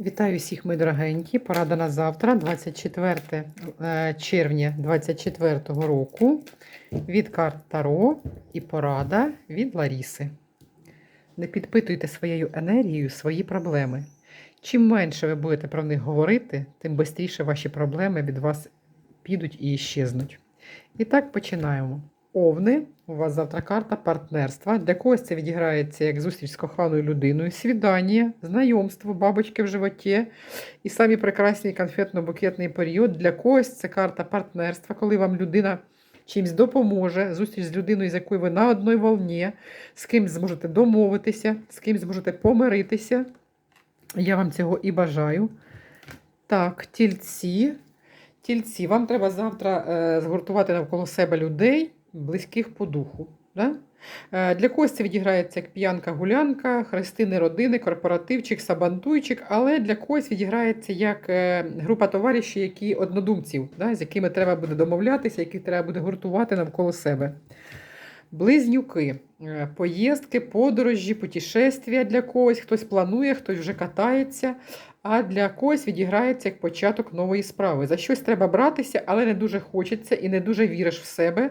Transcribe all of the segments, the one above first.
Вітаю всіх, мої дорогенькі. Порада на завтра, 24 е, червня 2024 року. Від карт Таро і порада від Ларіси. Не підпитуйте своєю енергією свої проблеми. Чим менше ви будете про них говорити, тим швидше ваші проблеми від вас підуть і іщезнуть. І так починаємо. Овни, у вас завтра карта партнерства. Для когось це відіграється як зустріч з коханою людиною, свідання, знайомство, бабочки в животі і самі прекрасний конфетно-букетний період. Для когось це карта партнерства, коли вам людина чимось допоможе, зустріч з людиною, з якою ви на одній волні, з ким зможете домовитися, з ким зможете помиритися. Я вам цього і бажаю. Так, тільці. Тільці, вам треба завтра е, згуртувати навколо себе людей, близьких по духу. Да? Е, для це відіграється як п'янка-гулянка, хрестини родини, корпоративчик, сабантуйчик, але для когось відіграється як е, група товаришів, які однодумців, да? з якими треба буде домовлятися, яких треба буде гуртувати навколо себе. Близнюки, Е, поїздки, подорожі, путешествия для когось, хтось планує, хтось вже катається, а для когось відіграється як початок нової справи. За щось треба братися, але не дуже хочеться і не дуже віриш в себе.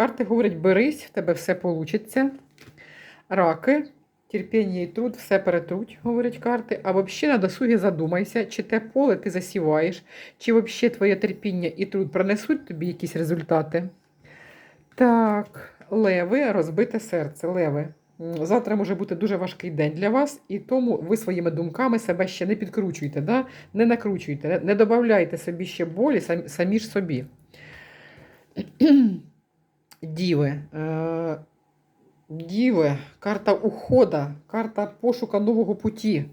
Карти говорять, берись, в тебе все вийде. Раки, терпіння і труд, все перетруть, говорять карти. А взагалі на досугі задумайся, чи те поле ти засіваєш, чи взагалі твоє терпіння і труд принесуть тобі якісь результати. Так, леви, розбите серце. Леви. Завтра може бути дуже важкий день для вас, і тому ви своїми думками себе ще не підкручуйте, да? не накручуйте, не, додавайте собі ще болі самі ж собі. Діви. Е, Діви, карта ухода, карта пошука нового путі.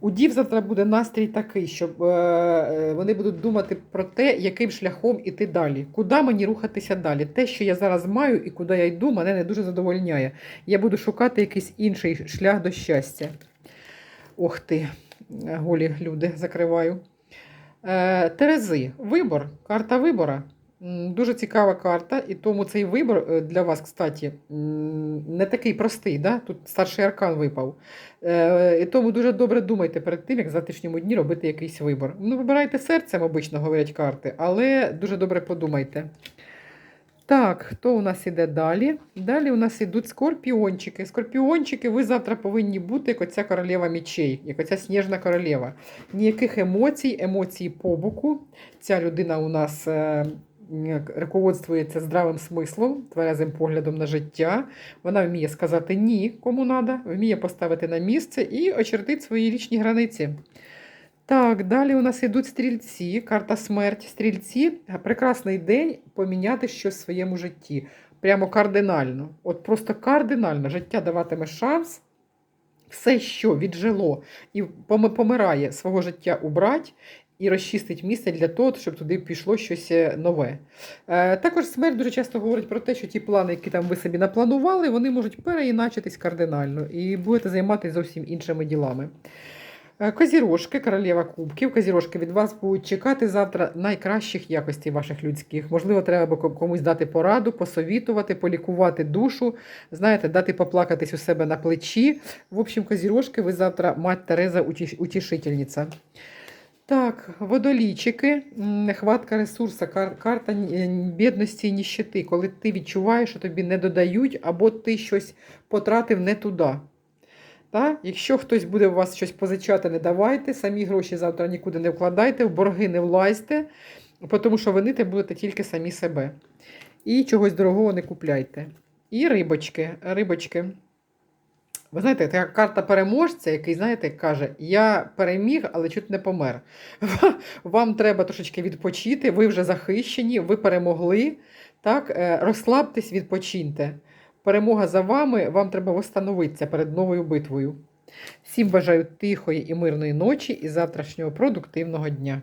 У дів завтра буде настрій такий, щоб е, е, вони будуть думати про те, яким шляхом іти далі. Куди мені рухатися далі? Те, що я зараз маю і куди я йду, мене не дуже задовольняє. Я буду шукати якийсь інший шлях до щастя. Ох ти, голі люди, закриваю. Е, Терези, вибор, карта вибора. Дуже цікава карта, і тому цей вибор е, для вас, кстати, не такий простий. Да? Тут старший аркан випав. Е, І тому дуже добре думайте перед тим, як в завтрашньому дні робити якийсь вибор. Ну, вибирайте серцем, обично говорять карти, але дуже добре подумайте. Так, хто у нас іде далі? Далі у нас ідуть скорпіончики. Скорпіончики, ви завтра повинні бути як оця королева мечей, як оця сніжна королева. Ніяких емоцій, емоцій по боку. Ця людина у нас е, руководствується здравим смислом, тверезим поглядом на життя. Вона вміє сказати ні, кому треба, вміє поставити на місце і очертити свої лічні границі. Так, далі у нас йдуть стрільці, карта смерть. Стрільці прекрасний день поміняти щось в своєму житті. Прямо кардинально. От просто кардинально життя даватиме шанс. Все, що віджило і помирає свого життя убрать і розчистить місце для того, щоб туди пішло щось е, нове. Е, також смерть дуже часто говорить про те, що ті плани, які там ви собі напланували, вони можуть переіначитись кардинально і будете займатися зовсім іншими ділами. Е, Козірожки, королева кубків. Козірожки від вас будуть чекати завтра найкращих якостей ваших людських. Можливо, треба ко- комусь дати пораду, посовітувати, полікувати душу, знаєте, дати поплакатись у себе на плечі. В общем, козірожки, ви завтра мать Тереза утішительниця. Так, водолійчики, м, нехватка ресурсу, кар- карта е, бідності і ніщити, коли ти відчуваєш, що тобі не додають, або ти щось потратив не туди. Та? Якщо хтось буде у вас щось позичати, не давайте, самі гроші завтра нікуди не вкладайте, в борги не влазьте, тому що винити будете тільки самі себе. І чогось дорогого не купляйте. І рибочки. рибочки. Ви знаєте, така карта переможця, який, знаєте, каже: Я переміг, але чуть не помер. Вам треба трошечки відпочити, ви вже захищені, ви перемогли. Так? Е, Розслабтесь, відпочиньте. Перемога за вами, вам треба встановитися перед новою битвою. Всім бажаю тихої і мирної ночі і завтрашнього продуктивного дня.